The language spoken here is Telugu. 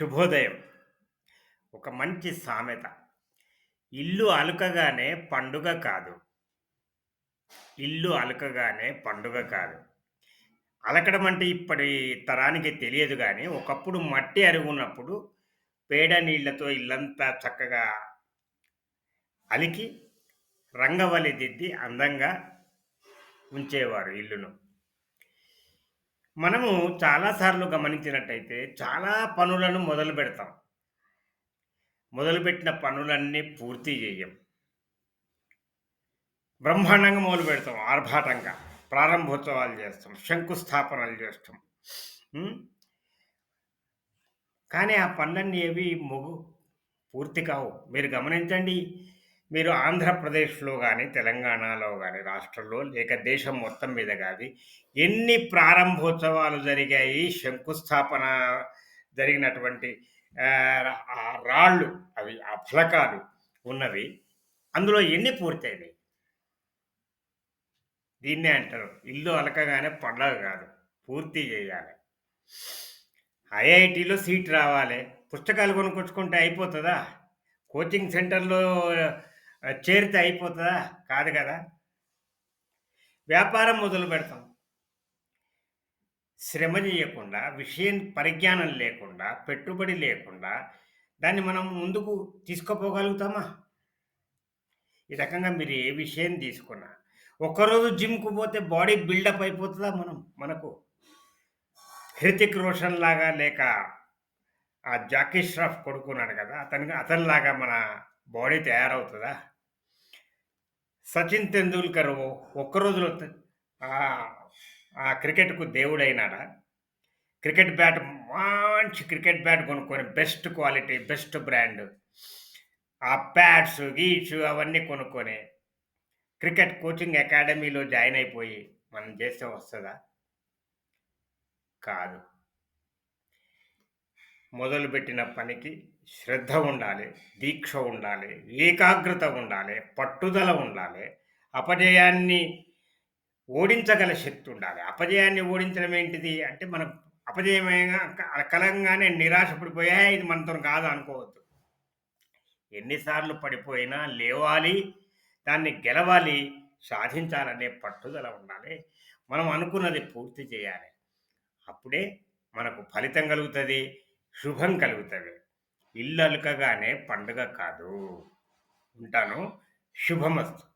శుభోదయం. ఒక మంచి సామెత. ఇల్లు అలుకగానే పండుగ కాదు. ఇల్లు అలకగానే పండుగ కాదు. అలకడం అంటే ఇప్పటి తరానికి తెలియదు కానీ ఒకప్పుడు మట్టి అరుగున్నప్పుడు పేడ నీళ్ళతో ఇల్లంతా చక్కగా అలికి, రంగవల్లి దిద్ది అందంగా ఉంచేవారు ఇల్లును. మనము చాలా సార్లు గమనించినట్టయితే చాలా పనులను మొదలు పెడతాం మొదలుపెట్టిన పనులన్నీ పూర్తి చేయం బ్రహ్మాండంగా మొదలు పెడతాం ఆర్భాటంగా. ప్రారంభోత్సవాలు చేస్తాం శంకుస్థాపనలు చేస్తాం కానీ ఆ పనులన్నీ ఏవి మొగు పూర్తి కావు. మీరు గమనించండి. మీరు ఆంధ్రప్రదేశ్‌లో కానీ తెలంగాణలో కానీ రాష్ట్రంలో లేక దేశం మొత్తం మీద కానీ ఎన్ని ప్రారంభోత్సవాలు జరిగాయి, శంకుస్థాపన జరిగినటువంటి రాళ్ళు అవి ఆ ఫలకాలు ఉన్నవి. అందులో ఎన్ని పూర్తయినాయి? దీన్నే అంటారు. ఇల్లు అలకగానే పండగ కాదు పూర్తి చేయాలి ఐఐటీలో సీట్ రావాలి పుస్తకాలు కొనుక్కొచ్చుకుంటే అయిపోతుందా కోచింగ్ సెంటర్‌లో చేరితే అయిపోతుందా కాదు కదా వ్యాపారం మొదలు పెడతాం శ్రమ చేయకుండా విషయం పరిజ్ఞానం లేకుండా, పెట్టుబడి లేకుండా దాన్ని మనం ముందుకు తీసుకుపోగలుగుతామా? ఈ రకంగా మీరు ఏ విషయం తీసుకున్నా, ఒక్కరోజు జిమ్‌కు పోతే బాడీ బిల్డప్ అయిపోతుందా మనం మనకు? 'హృతిక్ రోషన్' లాగా లేక ఆ 'జాకీ ష్రాఫ్' కొడుకున్నాడు కదా అతను అతనిలాగా మన బాడీ తయారవుతుందా 'సచిన్ టెండూల్కర్' ఒక్కరోజులో ఒక్క రోజులో ఆ క్రికెట్‌కు దేవుడైనాడా? క్రికెట్ బ్యాట్ మంచి క్రికెట్ బ్యాట్ కొనుక్కొని బెస్ట్ క్వాలిటీ, బెస్ట్ బ్రాండ్ ఆ ప్యాడ్స్, గీడ్స్ అవన్నీ కొనుక్కొని క్రికెట్ కోచింగ్ అకాడమీలో జాయిన్ అయిపోయి మనం చేస్తే వస్తుందా కాదు. మొదలుపెట్టిన పనికి శ్రద్ధ ఉండాలి, దీక్ష ఉండాలి, ఏకాగ్రత ఉండాలి, పట్టుదల ఉండాలి. అపజయాన్ని ఓడించగల శక్తి ఉండాలి. అపజయాన్ని ఓడించడం ఏంటిది? అంటే మనం అపజయమైన కలంగానే నిరాశ ఇది మనతోని కాదు" అనుకోవద్దు. ఎన్నిసార్లు పడిపోయినా లేవాలి, దాన్ని గెలవాలి, సాధించాలనే పట్టుదల ఉండాలి. మనం అనుకున్నది పూర్తి చేయాలి. అప్పుడే మనకు ఫలితం కలుగుతుంది శుభం కలుగుతుంది ఇల్లు అలకగానే పండుగ కాదు. ఉంటాను. శుభమస్తు.